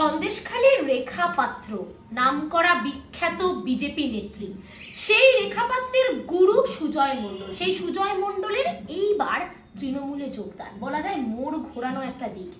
সন্দেশখালীর রেখা পাত্র নামকরা বিখ্যাত বিজেপি নেত্রী। সেই রেখা পাত্রের গুরু সুজয় মণ্ডল। সেই সুজয় মণ্ডলের এইবার তৃণমূলে যোগদান। বলা যায় মোড় ঘোরানো একটা দিক।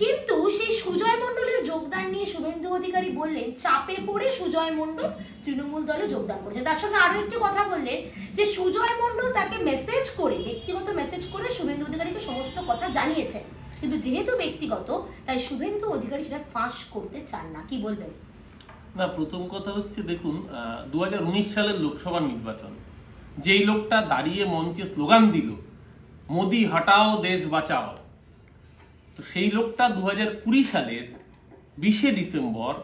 কিন্তু সেই সুজয় মণ্ডলের যোগদান নিয়ে শুভেন্দু অধিকারী বললেন, চাপে পড়ে সুজয় মণ্ডল তৃণমূল দলে যোগদান করেছে। তার সঙ্গে আরও একটি কথা বললেন, যে সুজয় মণ্ডল তাকে মেসেজ করে, ব্যক্তিগত মেসেজ করে শুভেন্দু অধিকারীকে সমস্ত কথা জানিয়েছেন। কিন্তু যেহেতু ব্যক্তিগত, তাই শুভেন্দু অধিকারী সেটা ফাঁস করতে চান না। কি বলবেন? না, প্রথম কথা হচ্ছে দেখুন দু হাজার উনিশ সালের লোকসভা নির্বাচন, যেই লোকটা দাঁড়িয়ে মঞ্চে স্লোগান দিল, মোদি হটাও, দেশ বাঁচাও। তো সেই লোকটা দু হাজার কুড়ি সালের বিশে ডিসেম্বর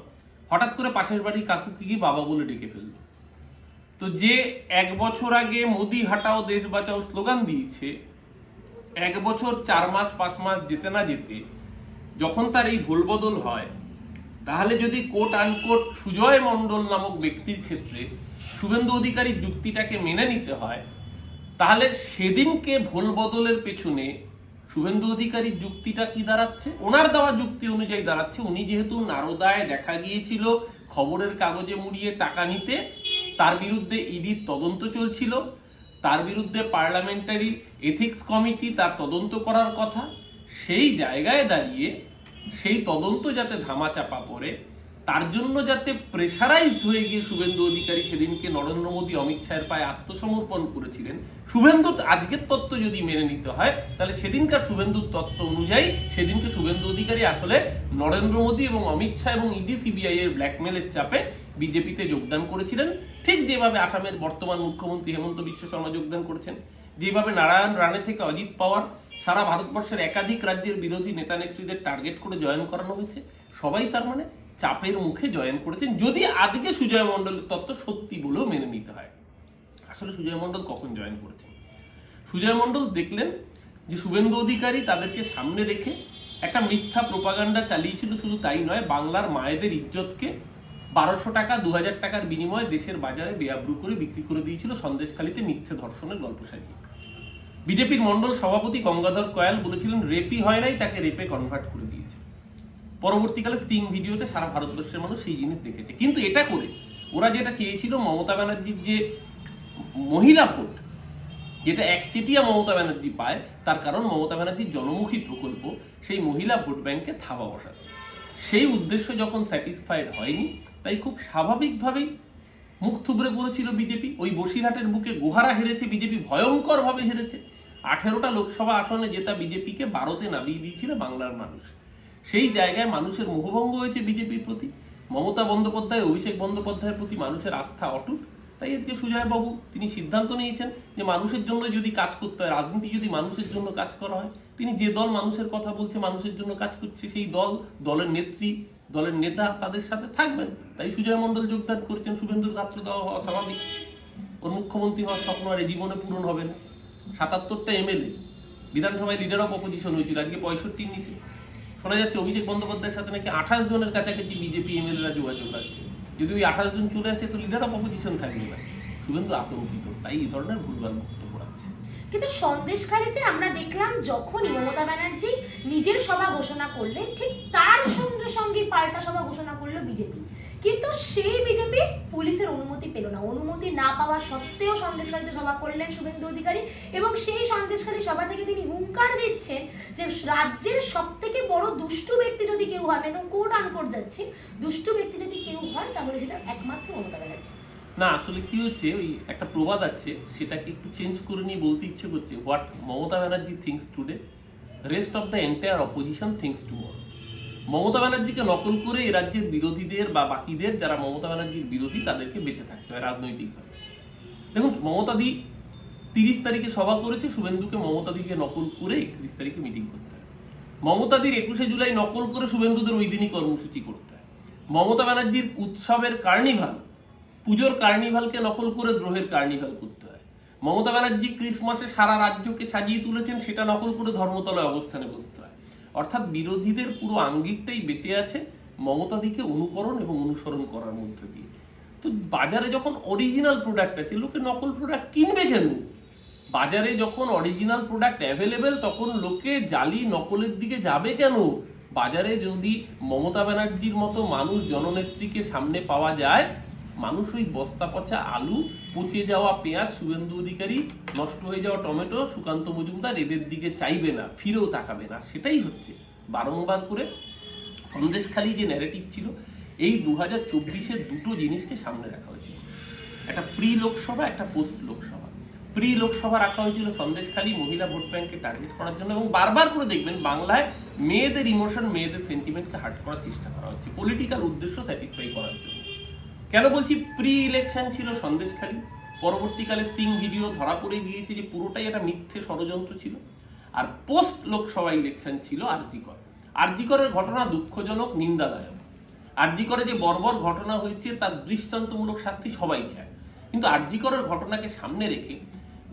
হঠাৎ করে পাশের বাড়ি কাকুকে গিয়ে বাবা বলে ডেকে ফেলল। তো যে এক বছর আগে মোদি হাটাও, দেশ বাঁচাও স্লোগান দিয়েছে এক বছর, চার মাস, পাঁচ মাস যেতে না যেতে যখন তার এই ভুলবদল হয়, তাহলে যদি কোট আনকোট সুজয় মণ্ডল নামক ব্যক্তির ক্ষেত্রে শুভেন্দু অধিকারীর যুক্তিটাকে মেনে নিতে হয়, তাহলে সেদিনকে ভুল বদলের পেছনে শুভেন্দু অধিকারীর যুক্তিটা কি দাঁড়াচ্ছে? ওনার দেওয়া যুক্তি অনুযায়ী দাঁড়াচ্ছে। উনি যেহেতু নারদায় দেখা গিয়েছিল, খবরের কাগজে মুড়িয়ে টাকা নিতে, তার বিরুদ্ধে ইডির তদন্ত চলছিল। তার বিরুদ্ধে পার্লামেন্টারি এথিক্স কমিটি তার তদন্ত করার কথা, সেই জায়গায় দাঁড়িয়ে সেই তদন্ত যাতে ধামাচাপা পড়ে তার জন্য যাতে প্রেশারাইজ হয়ে গিয়ে শুভেন্দু অধিকারী সেদিনকে নরেন্দ্র মোদী অমিত শাহের পায়ে আত্মসমর্পণ করেছিলেন। শুভেন্দু আজকের তত্ত্ব যদি মেনে নিতে হয়, তাহলে সেদিনকার শুভেন্দুর তত্ত্ব অনুযায়ী সেদিনকে শুভেন্দু অধিকারী আসলে নরেন্দ্র মোদী এবং অমিত শাহ এবং ইডি সিবিআই এর ব্ল্যাকমেলের চাপে বিজেপিতে যোগদান করেছিলেন। ঠিক যেভাবে আসামের বর্তমান মুখ্যমন্ত্রী হেমন্ত বিশ্ব শর্মা যোগদান করেছেন, যেভাবে নারায়ণ রানে থেকে অজিত পাওয়ার সারা ভারতবর্ষের একাধিক রাজ্যের বিরোধী নেতা নেত্রীদের টার্গেট করে জয়েন করানো হয়েছে, সবাই তার মানে চাপের মুখে জয়েন করেছেন, যদি আজকে সুজয় মণ্ডলের তত্ত্ব সত্যি বলেও মেনে নিতে হয়। আসলে সুজয় মণ্ডল কখন জয়েন করেছেন? সুজয় মণ্ডল দেখলেন যে শুভেন্দু অধিকারী তাদেরকে সামনে রেখে একটা মিথ্যা প্রোপাগান্ডা চালিয়েছিল, শুধু তাই নয়, বাংলার মায়েদের ইজ্জতকে বারোশো টাকা দু হাজার টাকার বিনিময়ে দেশের বাজারে বেআব্রু করে বিক্রি করে দিয়েছিল সন্দেশখালিতে মিথ্যে ধর্ষণের গল্প সাজিয়ে। বিজেপির মণ্ডল সভাপতি গঙ্গাধর কয়াল বলেছিলেন রেপি হয় নাই, তাকে রেপে কনভার্ট করে পরবর্তীকালে স্টিং ভিডিওতে সারা ভারতবর্ষের মানুষ সেই জিনিস দেখেছে। কিন্তু এটা করে ওরা যেটা চেয়েছিল মমতা ব্যানার্জির যে মহিলা ভোট, যেটা একচেটিয়া মমতা ব্যানার্জি পায়, তার কারণ মমতা ব্যানার্জির জনমুখী প্রকল্প সেই মহিলা ভোট ব্যাংকে থাবা বসাতে। সেই উদ্দেশ্য যখন স্যাটিসফাইড হয়নি, তাই খুব স্বাভাবিকভাবেই মুখ থুবড়ে পড়েছিল বিজেপি ওই বসিরহাটের বুকে গোহারা হেরেছে বিজেপি ভয়ঙ্করভাবে হেরেছে। আঠেরোটা লোকসভা আসনে জেতা বিজেপিকে বারোতে নামিয়ে দিয়েছিল বাংলার মানুষ। সেই জায়গায় মানুষের মোহভঙ্গ হয়েছে বিজেপির প্রতি, মমতা বন্দ্যোপাধ্যায়, অভিষেক বন্দ্যোপাধ্যায়ের প্রতি মানুষের আস্থা অটুট। তাই আজকে সুজয় বাবু তিনি সিদ্ধান্ত নিয়েছেন যে মানুষের জন্য যদি কাজ করতে হয়, রাজনীতি যদি মানুষের জন্য কাজ করা হয়, তিনি যে দল মানুষের কথা বলছে মানুষের জন্য কাজ করছে, সেই দল, দলের নেত্রী, দলের নেতা তাদের সাথে থাকবেন। তাই সুজয় মণ্ডল যোগদান করেছেন শুভেন্দুর গাত্র দেওয়া হওয়া স্বাভাবিক। ওর মুখ্যমন্ত্রী হওয়ার স্বপ্ন আর এই জীবনে পূরণ হবে না। সাতাত্তরটা এমএলএ, বিধানসভায় লিডার অফ অপোজিশন হয়েছিল, আজকে পঁয়ষট্টির নিচে। শোনা যাচ্ছে অভিষেক বন্দ্যোপাধ্যায়ের সাথে নাকি আঠাশ জনের কাছাকাছি বিজেপি এমএলএরা যোগাযোগ আছে যদি ওই আঠাশ জন চলে আসে, তো লিডার অফ অপোজিশন থাকবে না। শুভেন্দু আতঙ্কিত, তাই এই ধরনের ভুলভাল বক্তব্য রাখছে। কিন্তু সন্দেশখালীতে আমরা দেখলাম, যখনই মমতা ব্যানার্জি নিজের সভা ঘোষণা করলেন, ঠিক তার সঙ্গে সঙ্গে পাল্টা সভা ঘোষণা করল বিজেপি। কিন্তু সেই বিজেপি পুলিশের অনুমতি পেল না। অনুমতি না পাওয়া সত্ত্বেও সন্দেশখালীতে সভা করলেন শুভেন্দু অধিকারী এবং সেই সন্দেশকারী সভা থেকে তিনি হুঙ্কার দিচ্ছেন যে রাজ্যের সব থেকে বড় দুষ্টু ব্যক্তি যদি কেউ হয়, আমি একদম কোর্ট যাচ্ছি, দুষ্টু ব্যক্তি যদি কেউ হয়, তাহলে সেটা একমাত্র মমতা ব্যানার্জি। না, আসলে কি হচ্ছে, ওই একটা প্রবাদ আছে, সেটাকে একটু চেঞ্জ করে নিয়ে বলতে ইচ্ছে করছে what Mamata Banerjee thinks today rest of the entire opposition thinks tomorrow Mamata ব্যানার্জিকে নকল করে এ রাজ্যের বিরোধীদের বা বাকিদের যারা মমতা ব্যানার্জির বিরোধী, তাদেরকে বেঁচে থাকতে হয় রাজনৈতিকভাবে। দেখুন মমতাদি তিরিশ তারিখে সভা করেছে, শুভেন্দুকে মমতাদিকে নকল করে একত্রিশ তারিখে মিটিং করতে হয়। মমতাদির একুশে জুলাই নকল করে শুভেন্দুদের ওই দিনই কর্মসূচি করতে হয়। মমতা ব্যানার্জির উৎসবের কার্নিভাল, পুজোর কার্নিভালকে নকল করে দ্রোহের কার্নিভাল করতে হয়। মমতা ব্যানার্জি ক্রিসমাসে সারা রাজ্যকে সাজিয়ে তুলেছেন, সেটা নকল করে ধর্মতলায় অবস্থানে বসতে হয়। অর্থাৎ বিরোধীদের পুরো আঙ্গিকটাই বেঁচে আছে মমতাদিকে অনুকরণ এবং অনুসরণ করার মধ্য দিয়ে। তো বাজারে যখন অরিজিনাল প্রোডাক্ট আছে, লোকে নকল প্রোডাক্ট কিনবে কেন? বাজারে যখন অরিজিনাল প্রোডাক্ট অ্যাভেলেবেল তখন লোকে জালি নকলের দিকে যাবে কেন? বাজারে যদি মমতা ব্যানার্জির মতো মানুষ জননেত্রীকে সামনে পাওয়া যায় মানুষ ওই বস্তা পচা আলু, পচে যাওয়া পেঁয়াজ, শুভেন্দু অধিকারী, নষ্ট হয়ে যাওয়া টমেটো, সুকান্ত মজুমদার এদের দিকে চাইবে না, ফিরেও তাকাবে না। সেটাই হচ্ছে বারংবার করে সন্দেশখালী যে ন্যারেটিভ ছিল, এই দু হাজার চব্বিশের দুটো জিনিসকে সামনে রাখা হয়েছিল। একটা প্রি লোকসভা একটা পোস্ট লোকসভা প্রি লোকসভা রাখা হয়েছিল সন্দেশখালী মহিলা ভোট ব্যাংককে টার্গেট করার জন্য এবং বারবার করে দেখবেন বাংলায় মেয়েদের ইমোশন মেয়েদের সেন্টিমেন্টকে হার্ট করার চেষ্টা করা হচ্ছে। পলিটিক্যাল উদ্দেশ্য স্যাটিসফাই করার জন্য। কেন বলছি প্রি ইলেকশন ছিল সন্দেশখালী? পরবর্তীকালে স্টিং ভিডিও ধরা পড়ে গিয়েছে যে পুরোটাই একটা মিথ্যে ষড়যন্ত্র ছিল। আর পোস্ট লোকসভা ইলেকশন ছিল আরজিকর আরজিকরের ঘটনা দুঃখজনক, নিন্দাদায়ক। আরজিকরে যে বর্বর ঘটনা হয়েছে, তার দৃষ্টান্তমূলক শাস্তি সবাই চায়। কিন্তু আরজিকরের ঘটনাকে সামনে রেখে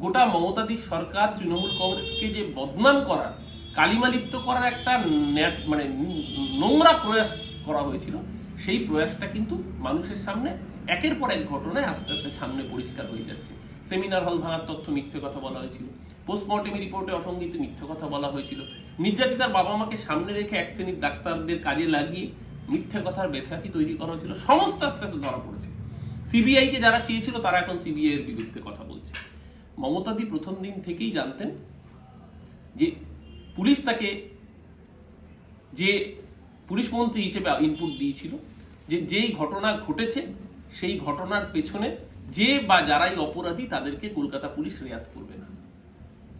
গোটা মমতাদির সরকার, তৃণমূল কংগ্রেসকে যে বদনাম করার, কালিমালিপ্ত করার একটা মানে নোংরা প্রয়াস করা হয়েছিল সেই প্রয়াসটা কিন্তু মানুষের সামনে একের পর এক ঘটনায় আস্তে আস্তে সামনে পরিষ্কার হয়ে যাচ্ছে। সেমিনার হল ভাঙার তথ্য মিথ্যে কথা বলা হয়েছিল। পোস্টমর্টেম রিপোর্টে অসঙ্গিত মিথ্যে কথা বলা হয়েছিল। নির্যাতিতার বাবা মাকে সামনে রেখে এক শ্রেণির ডাক্তারদের কাজে লাগিয়ে মিথ্যে কথার বেসাতি তৈরি করা হয়েছিল। সমস্ত আস্তে আস্তে ধরা পড়েছে। সিবিআই কে যারা চেয়েছিল, তারা এখন সিবিআই এর বিরুদ্ধে কথা বলছে। মমতাদি প্রথম দিন থেকেই জানতেন যে পুলিশ তাকে, যে পুলিশ মন্ত্রী হিসেবে ইনপুট দিয়েছিল যে যেই ঘটনা ঘটেছে, সেই ঘটনার পেছনে যে বা যারাই অপরাধী তাদেরকে কলকাতা পুলিশ রেয়াত করবে না।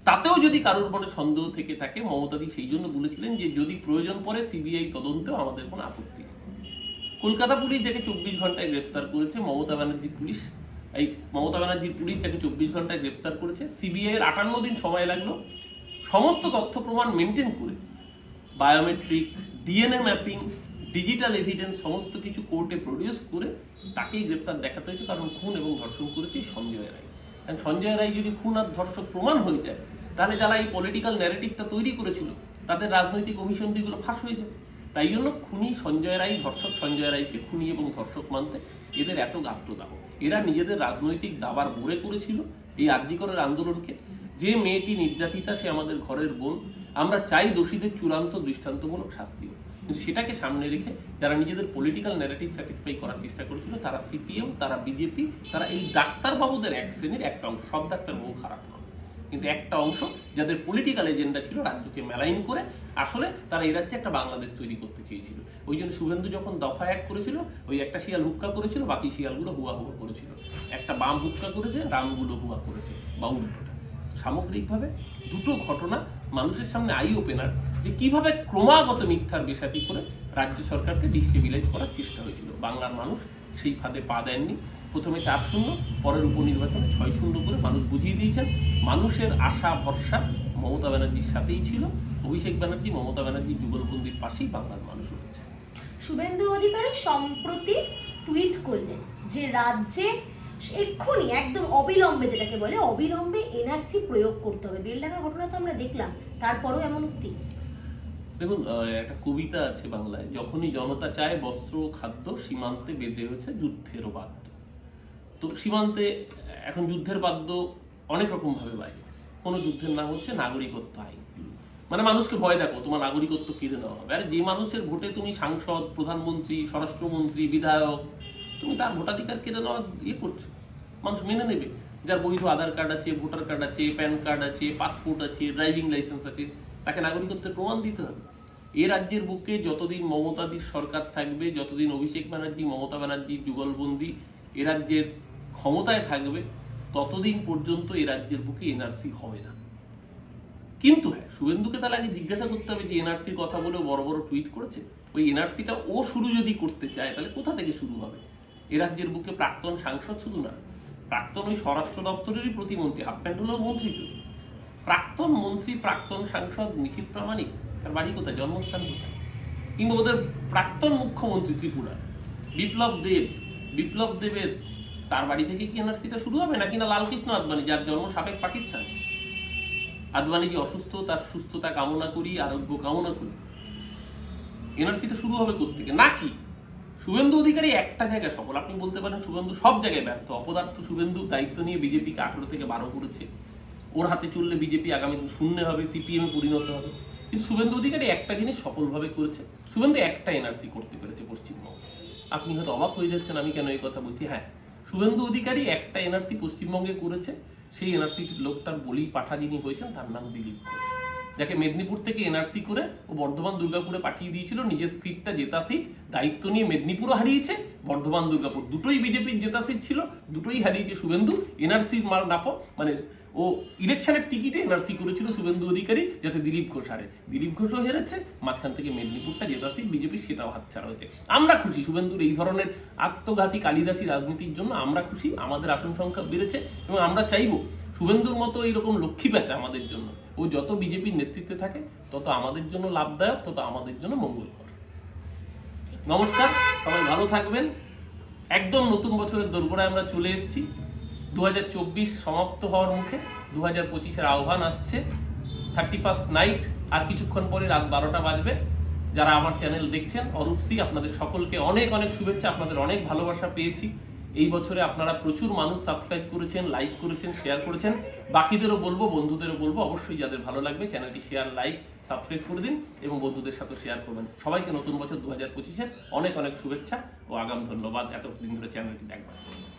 তাতেও যদি কারোর মনে সন্দেহ থেকে থাকে মমতাদি সেই জন্য বলেছিলেন যে যদি প্রয়োজন পড়ে সিবিআই তদন্তেও আমাদের কোনো আপত্তি নেই। কলকাতা পুলিশ যাকে চব্বিশ ঘন্টায় গ্রেপ্তার করেছে, মমতা ব্যানার্জি পুলিশ, এই মমতা ব্যানার্জির পুলিশ যাকে চব্বিশ ঘন্টায় গ্রেপ্তার করেছে সিবিআই এর আটান্ন দিন সময় লাগল। সমস্ত তথ্য প্রমাণ মেনটেন করে biometric DNA mapping digital evidence সমস্ত কিছু কোর্টে প্রডিউস করে তাকেই গ্রেপ্তার দেখাতে হয়েছে, কারণ খুন এবং ধর্ষণ করেছে সঞ্জয় রায়। কারণ সঞ্জয় রায় যদি খুন আর ধর্ষক প্রমাণ হয়ে যায়, তাহলে যারা এই পলিটিক্যাল ন্যারেটিভটা তৈরি করেছিল, তাদের রাজনৈতিক অভিসন্ধিগুলো ফাঁস হয়ে যায় তাই জন্য খুনি সঞ্জয় রায়, ধর্ষক সঞ্জয় রায়কে খুনি এবং ধর্ষক মানতে এদের এত গাত্র দাহ এরা নিজেদের রাজনৈতিক দাবার বোরে করেছিল এই আর্যিকরের আন্দোলনকে। যে মেয়েটি নির্যাতিতা সে আমাদের ঘরের বোন, আমরা চাই দোষীদের চূড়ান্ত দৃষ্টান্তমূলক শাস্তি হোক। কিন্তু সেটাকে সামনে রেখে যারা নিজেদের পলিটিক্যাল ন্যারেটিভ স্যাটিসফাই করার চেষ্টা করেছিল, তারা সিপিএম তারা বিজেপি তারা এই ডাক্তারবাবুদের এক শ্রেণির একটা অংশ, সব ডাক্তারবাবু খারাপ নয় কিন্তু একটা অংশ যাদের পলিটিক্যাল এজেন্ডা ছিল রাজ্যকে মেলাইন করে, আসলে তারা এই রাজ্যে একটা বাংলাদেশ তৈরি করতে চেয়েছিল। ওই জন্য শুভেন্দু যখন দফা এক করেছিল, ওই একটা শিয়াল হুক্কা করেছিল, বাকি শিয়ালগুলো হুয়া হুয়া করেছিল। একটা বাম হুক্কা করেছে, রামগুলো হুয়া করেছে বা উল্টোটা সামগ্রিকভাবে দুটো ঘটনা মানুষের সামনে আই ওপেনার যে কীভাবে ক্রমাগত মিথ্যার বেসাতি করে রাজ্য সরকারকে ডিস্টেবিলাইজ করার চেষ্টা হয়েছিল। বাংলার মানুষ সেই ফাঁদে পা দেননি। প্রথমে চার শূন্য, পরের উপনির্বাচনে ছয় শূন্য করে মানুষ বুঝিয়ে দিয়েছেন, মানুষের আশা, ভরসা মমতা ব্যানার্জির সাথেই ছিল। অভিষেক ব্যানার্জি, মমতা ব্যানার্জি যুগলবন্দির পাশেই বাংলার মানুষ রয়েছে। শুভেন্দু অধিকারী সম্প্রতি টুইট করলেন যে রাজ্যে এক্ষুনি একদম অবিলম্বে যেটাকে বলে অবিলম্বে এনআরসি প্রয়োগ করতে হবে। বেলডাঙ্গা ঘটনা তো আমরা দেখলাম, তারপরেও এমন উক্তি। দেখুন একটা কবিতা আছে বাংলায়, যখনই জনতা চায় বস্ত্র খাদ্য, সীমান্তে বেঁধে হয়েছে যুদ্ধেরও বাদ্য। তো সীমান্তে এখন যুদ্ধের বাদ্য অনেক রকম ভাবে বাজে। কোনো যুদ্ধের নাম হচ্ছে নাগরিকত্ব আইন। মানে মানুষকে ভয় দেখো তোমার নাগরিকত্ব কেড়ে নেওয়া হবে। আর যে মানুষের ভোটে তুমি সাংসদ, প্রধানমন্ত্রী, স্বরাষ্ট্রমন্ত্রী, বিধায়ক, তুমি তার ভোটাধিকার কেড়ে নেওয়া ইয়ে করছ। মানুষ মেনে নেবে। যার বৈধ আধার কার্ড আছে, ভোটার কার্ড আছে, প্যান কার্ড আছে, পাসপোর্ট আছে, ড্রাইভিং লাইসেন্স আছে। তাকে নাগরিকত্বের প্রমাণ দিতে হবে। এ রাজ্যের বুকে যতদিন মমতাদির সরকার থাকবে, যতদিন অভিষেক ব্যানার্জি, মমতা ব্যানার্জি, যুগলবন্দি এ রাজ্যের ক্ষমতায় থাকবে, ততদিন পর্যন্ত এ রাজ্যের বুকে এনআরসি হবে না। কিন্তু হ্যাঁ শুভেন্দুকে তাহলে আগে জিজ্ঞাসা করতে হবে যে এনআরসির কথা বলে বড় বড় টুইট করেছে। ওই এনআরসিটা ও শুরু যদি করতে চায়, তাহলে কোথা থেকে শুরু হবে? এ রাজ্যের বুকে প্রাক্তন সাংসদ শুধু না, প্রাক্তন ওই স্বরাষ্ট্র দপ্তরেরই প্রতিমন্ত্রী, হাফ প্যান্ট হলেও মন্ত্রী তো। প্রাক্তন মন্ত্রী, প্রাক্তন সাংসদ নিশীত প্রামাণিক, তার বাড়ি কোথায়? জন্মস্থান কোথায়? কিংবা ওদের প্রাক্তন মুখ্যমন্ত্রী ত্রিপুরা, বিপ্লব দেব, বিপ্লব দেবের তার বাড়ি থেকে কি এনআরসিটা শুরু হবে? নাকি না লালকৃষ্ণ আদবানি, যার জন্ম সাবেক পাকিস্তান? আদবানিজি অসুস্থ? তার সুস্থতা কামনা করি, আরোগ্য কামনা করি। এনআরসিটা শুরু হবে কোথেকে নাকি শুভেন্দু অধিকারী একটা জায়গায় সফল? আপনি বলতে পারেন শুভেন্দু সব জায়গায় ব্যর্থ। অপদার্থ শুভেন্দু দায়িত্ব নিয়ে বিজেপিকে আঠারো থেকে বারো করেছে। ওর হাতে চললে বিজেপি আগামী শূন্য হবে, সিপিএম পরিণত হবে। কিন্তু শুভেন্দু অধিকারী একটা জিনিস সফলভাবে করেছে। শুভেন্দু একটা এনআরসি করতে পেরেছে পশ্চিমবঙ্গে। আপনি হয়তো অবাক হয়ে যাচ্ছেন, আমি কেন এই কথা বলছি? হ্যাঁ শুভেন্দু অধিকারী একটা এনআরসি পশ্চিমবঙ্গে করেছে। সেই এনআরসি লোকটার বলি পাঠা যিনি হয়েছেন, তার নাম দিলীপ ঘোষ। যাকে মেদিনীপুর থেকে এনআরসি করে ও বর্ধমান দুর্গাপুরে পাঠিয়ে দিয়েছিল, নিজের সিটটা জেতা সিট, দায়িত্ব নিয়ে মেদিনীপুরও হারিয়েছে, বর্ধমান দুর্গাপুর। দুটোই বিজেপির জেতা সিট ছিল, দুটোই হারিয়েছে শুভেন্দু এনআরসির মার নাপো মানে ও ইলেকশনের টিকিটে এনআরসি করেছিল শুভেন্দু অধিকারী, যাতে দিলীপ ঘোষ হারে। দিলীপ ঘোষও হেরেছে, মাঝখান থেকে মেদিনীপুরটা জেতা সিট, বিজেপি সেটাও হাতছাড়া হয়েছে। আমরা খুশি, শুভেন্দুর এই ধরনের আত্মঘাতী কালিদাসী রাজনীতির জন্য আমরা খুশি, আমাদের আসন সংখ্যা বেড়েছে এবং আমরা চাইব শুভেন্দুর মতো এইরকম লক্ষ্মী প্যাঁচা আমাদের জন্য। ও যত বিজেপির নেতৃত্বে থাকে, তত আমাদের জন্য লাভদায়ক, তত আমাদের জন্য মঙ্গলকর। নমস্কার, সবাই ভালো থাকবেন। একদম নতুন বছরের দোরগোড়ায় আমরা চলে এসেছি। দু হাজার চব্বিশ সমাপ্ত হওয়ার মুখে দু হাজার পঁচিশের আহ্বান আসছে। থার্টি ফার্স্ট নাইট, আর কিছুক্ষণ পরে রাত বারোটা বাজবে। যারা আমার চ্যানেল দেখছেন অরূপসি আপনাদের সকলকে অনেক অনেক শুভেচ্ছা, আপনাদের অনেক ভালোবাসা পেয়েছি। এই বছরে আপনারা প্রচুর মানুষ সাবস্ক্রাইব করেছেন লাইক করেছেন শেয়ার করেছেন। বাকিদেরও বলব, বন্ধুদেরও বলব, অবশ্যই যাদের ভালো লাগবে চ্যানেলটি শেয়ার লাইক সাবস্ক্রাইব করে দিন এবং বন্ধুদের সাথে শেয়ার করবেন। সবাইকে নতুন বছর দু হাজার অনেক অনেক শুভেচ্ছা ও আগাম ধন্যবাদ। এতদিন ধরে চ্যানেলটি দেখবার জন্য।